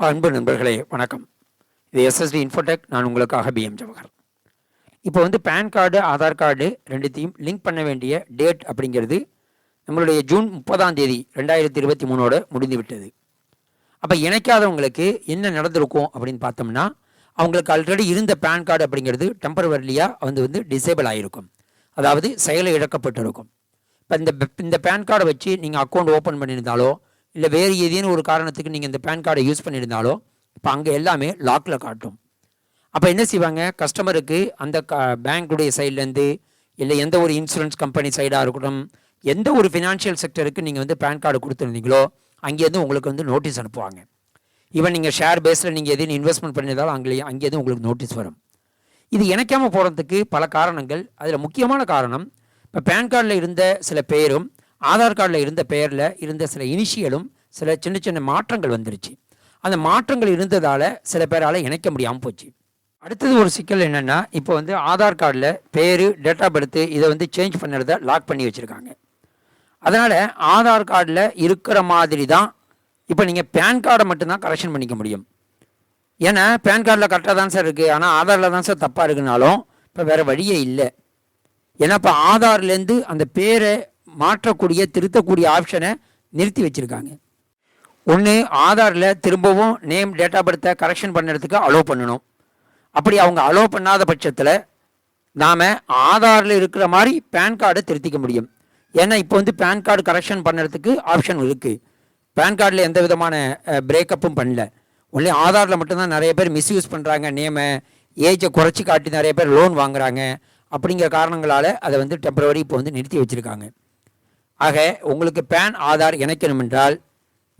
அன்பு நண்பர்களே வணக்கம். இது எஸ்எஸ்டி இன்ஃபோடெக் நான் உங்களுக்காக பிஎம் ஜவஹர் இப்போ வந்து பேன் கார்டு ஆதார் கார்டு ரெண்டுத்தையும் லிங்க் பண்ண வேண்டிய டேட் அப்படிங்கிறது நம்மளுடைய ஜூன் முப்பதாம் தேதி ரெண்டாயிரத்தி இருபத்தி மூணோட முடிந்து விட்டது அப்போ இணைக்காதவங்களுக்கு என்ன நடந்திருக்கும் அப்படின்னு பார்த்தோம்னா அவங்களுக்கு ஆல்ரெடி இருந்த பேன் கார்டு அப்படிங்கிறது டெம்பரவரிலியாக வந்து வந்து டிசேபிள் ஆகிருக்கும் அதாவது செயலை இழக்கப்பட்டிருக்கும். இப்போ இந்த இந்த பேன் கார்டை வச்சு நீங்கள் அக்கௌண்ட் ஓப்பன் பண்ணியிருந்தாலோ இல்லை வேறு ஏதேனும் ஒரு காரணத்துக்கு நீங்கள் இந்த பேன் கார்டை யூஸ் பண்ணியிருந்தாலோ இப்போ அங்கே எல்லாமே லாக்கில் காட்டும். அப்போ என்ன செய்வாங்க? கஸ்டமருக்கு அந்த க பேங்க்குடைய சைட்லேருந்து இல்லை எந்த ஒரு இன்சூரன்ஸ் கம்பெனி சைடாக இருக்கட்டும் எந்த ஒரு ஃபினான்ஷியல் செக்டருக்கு நீங்கள் வந்து பேன் கார்டு கொடுத்துருந்தீங்களோ அங்கேருந்து உங்களுக்கு வந்து நோட்டீஸ் அனுப்புவாங்க. ஈவன் நீங்கள் ஷேர் பேஸில் நீங்கள் எதுவும் இன்வெஸ்ட்மெண்ட் பண்ணியிருந்தாலும் அங்கே அங்கேருந்து உங்களுக்கு நோட்டீஸ் வரும். இது இணைக்காமல் போகிறதுக்கு பல காரணங்கள். அதில் முக்கியமான காரணம் இப்போ பேன் கார்டில் இருந்த சில பேரும் ஆதார் கார்டில் இருந்த பெயரில் இருந்த சில இனிஷியலும் சில சின்ன சின்ன மாற்றங்கள் வந்துருச்சு. அந்த மாற்றங்கள் இருந்ததால் சில பேரால் இணைக்க முடியாமல் போச்சு. அடுத்தது ஒரு சிக்கல் என்னென்னா இப்போ வந்து ஆதார் கார்டில் பேர் டேட் ஆஃப் பர்த்து இதை வந்து சேஞ்ச் பண்ணுறத லாக் பண்ணி வச்சுருக்காங்க. அதனால் ஆதார் கார்டில் இருக்கிற மாதிரி தான் இப்போ நீங்கள் பேன் கார்டை மட்டும்தான் கரெக்ஷன் பண்ணிக்க முடியும். ஏன்னா பேன் கார்டில் கரெக்டாக தான் சார் இருக்குது ஆனால் ஆதாரில் தான் சார் தப்பாக இருக்குனாலும் இப்போ வேறு வழியே இல்லை. ஏன்னா இப்போ ஆதார்லேருந்து அந்த பேரை மாற்றக்கூடிய திருத்தக்கூடிய ஆப்ஷனை நிறுத்தி வச்சுருக்காங்க. ஒன்று ஆதாரில் திரும்பவும் நேம் டேட் ஆஃப் பர்த்தை கரெக்ஷன் பண்ணுறதுக்கு அலோவ் பண்ணணும். அப்படி அவங்க அலோவ் பண்ணாத பட்சத்தில் நாம் ஆதாரில் இருக்கிற மாதிரி பேன் கார்டை திருத்திக்க முடியும். ஏன்னா இப்போ வந்து பேன் கார்டு கரெக்ஷன் பண்ணுறதுக்கு ஆப்ஷன் இருக்குது பேன் கார்டில் எந்த விதமான பிரேக்கப்பும் பண்ணல. ஒன்லி ஆதாரில் மட்டும்தான் நிறைய பேர் மிஸ்யூஸ் பண்ணுறாங்க நேமை ஏஜை குறைச்சி காட்டி நிறைய பேர் லோன் வாங்குறாங்க. அப்படிங்கிற காரணங்களால் அதை வந்து டெம்பரவரி இப்போ வந்து நிறுத்தி வச்சுருக்காங்க. ஆக உங்களுக்கு பேன் ஆதார் இணைக்கணும் என்றால்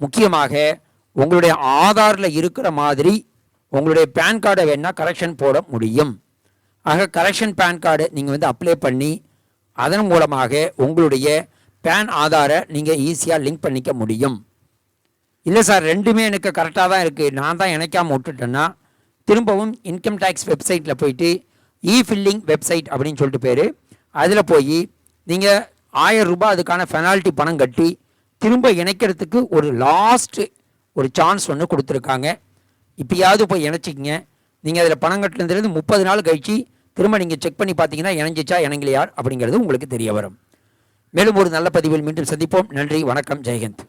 முக்கியமாக உங்களுடைய ஆதாரில் இருக்கிற மாதிரி உங்களுடைய பேன் கார்டை வேணால் கரெக்ஷன் போட முடியும். ஆக கரெக்ஷன் பேன் கார்டு நீங்கள் வந்து அப்ளை பண்ணி அதன் மூலமாக உங்களுடைய பேன் ஆதாரை நீங்கள் ஈஸியாக லிங்க் பண்ணிக்க முடியும். இல்லை சார் ரெண்டுமே எனக்கு கரெக்டாக தான் இருக்குது நான் தான் இணைக்காமல் விட்டுட்டேன்னா திரும்பவும் இன்கம் டேக்ஸ் வெப்சைட்டில் போயிட்டு இ ஃபில்லிங் வெப்சைட் அப்படின்னு சொல்லிட்டு பேர் அதில் போய் நீங்கள் ஆயிரம் ரூபாய் அதுக்கான பெனால்ட்டி பணம் கட்டி திரும்ப இணைக்கிறதுக்கு ஒரு லாஸ்ட்டு ஒரு சான்ஸ் ஒன்று கொடுத்துருக்காங்க. இப்போயாவது போய் இணைச்சிக்கிங்க. நீங்கள் அதில் பணம் கட்டினதுலேருந்து முப்பது நாள் கழிச்சு திரும்ப நீங்கள் செக் பண்ணி பார்த்தீங்கன்னா இணைஞ்சிச்சா இணங்கலையா அப்படிங்கிறது உங்களுக்கு தெரிய வரும். மேலும் ஒரு நல்ல பதிவில் மீண்டும் சந்திப்போம். நன்றி வணக்கம் ஜெயஹந்த்.